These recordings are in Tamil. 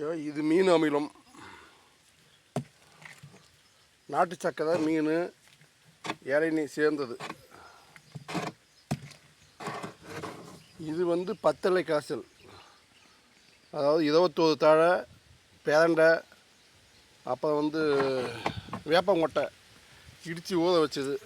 ஐயோ இது மீன் அமிலம். நாட்டு சக்கரை மீன். இறைநீ சேர்ந்தது. இது வந்து பத்தலை காய்ச்சல். அதாவது இருபத்தோரு தாழை பேரண்டை அப்புறம் வந்து வேப்பங்கொட்டை இடித்து ஊற வச்சது.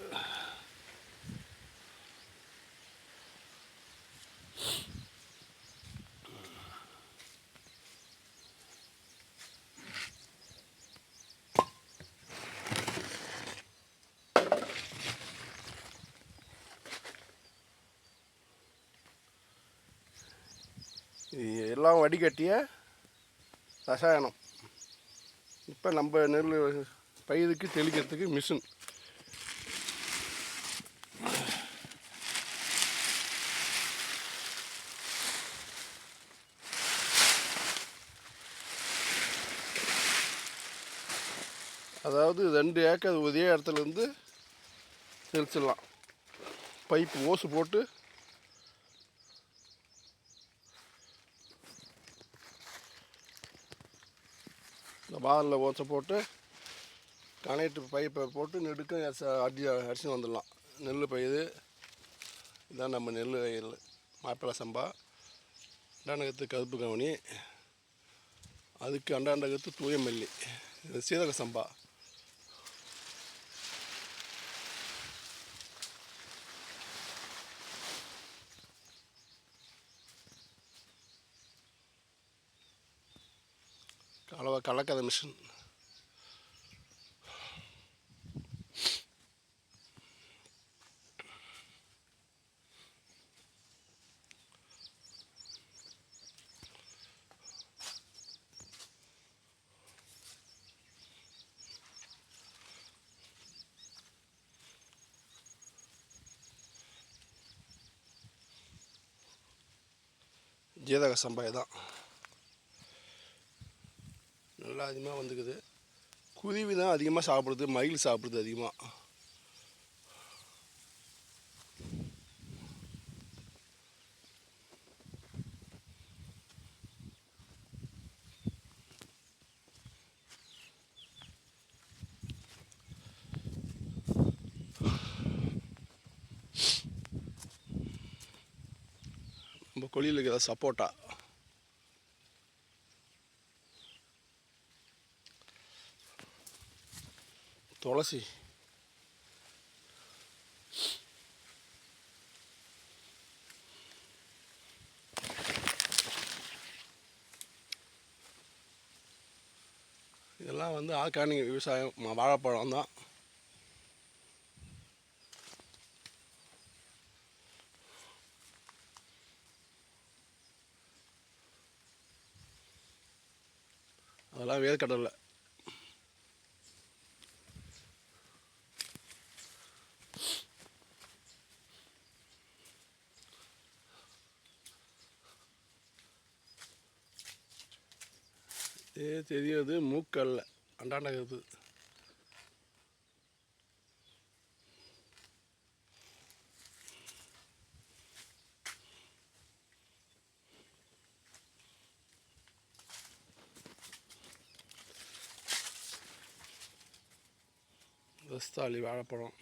இது எல்லாம் வடிகட்டிய ரசாயனம். இப்போ நம்ம நெல் பயிருக்கு தெளிக்கிறதுக்கு மிஷின் அதாவது ரெண்டு ஏக்கர் ஒரே இடத்துல இருந்து தெளிச்சிடலாம். பைப்பு ஓசு போட்டு இந்த பாரில் ஓசை போட்டு கனெக்ட் பைப்பை போட்டு நெடுக்க அடி அடிச்சுன்னு வந்துடலாம். நெல் பயிர் இதான் நம்ம நெல் வயல் மாப்பிள்ளை சம்பா அண்டாண்டகத்து கருப்பு கவனி அதுக்கு அண்டாண்டகத்து தூய மல்லி சீரக சம்பா. கலவை கலக்காத மிஷின். ஜீரக சம்பா தான். நல்லா அதிகமாக வந்துக்குது. குருவி தான் அதிகமாக சாப்பிடுது மயில் சாப்பிடுது அதிகமாக நம்ம கொழியில் இருக்கிற சப்போட்டா. துளசி. இதெல்லாம் வந்து ஆர்கானிக் விவசாயம் வாழைப்பழம் தான். அதெல்லாம் வேர்க்கடலை. இது தெரியாது மூக்கல்ல. அண்டாண்டகிறது ரஸ்தாளி வாழைப்பழம்.